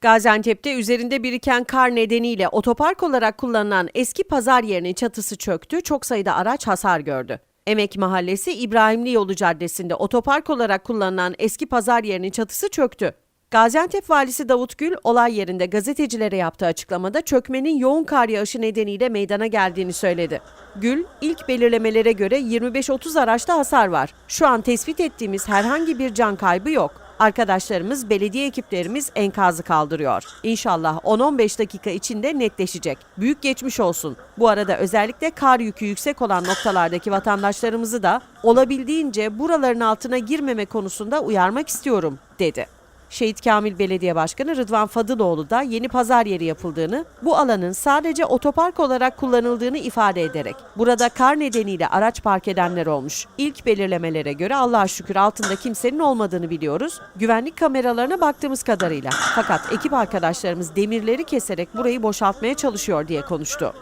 Gaziantep'te üzerinde biriken kar nedeniyle otopark olarak kullanılan eski pazar yerinin çatısı çöktü, çok sayıda araç hasar gördü. Emek Mahallesi İbrahimli Yolu Caddesi'nde otopark olarak kullanılan eski pazar yerinin çatısı çöktü. Gaziantep Valisi Davut Gül olay yerinde gazetecilere yaptığı açıklamada çökmenin yoğun kar yağışı nedeniyle meydana geldiğini söyledi. Gül, ilk belirlemelere göre 25-30 araçta hasar var. Şu an tespit ettiğimiz herhangi bir can kaybı yok. Arkadaşlarımız, belediye ekiplerimiz enkazı kaldırıyor. İnşallah 10-15 dakika içinde netleşecek. Büyük geçmiş olsun. Bu arada özellikle kar yükü yüksek olan noktalardaki vatandaşlarımızı da olabildiğince buraların altına girmeme konusunda uyarmak istiyorum, dedi. Şehit Kamil Belediye Başkanı Rıdvan Fadıloğlu da yeni pazar yeri yapıldığını, bu alanın sadece otopark olarak kullanıldığını ifade ederek, burada kar nedeniyle araç park edenler olmuş. İlk belirlemelere göre Allah'a şükür altında kimsenin olmadığını biliyoruz. Güvenlik kameralarına baktığımız kadarıyla. Fakat ekip arkadaşlarımız demirleri keserek burayı boşaltmaya çalışıyor diye konuştu.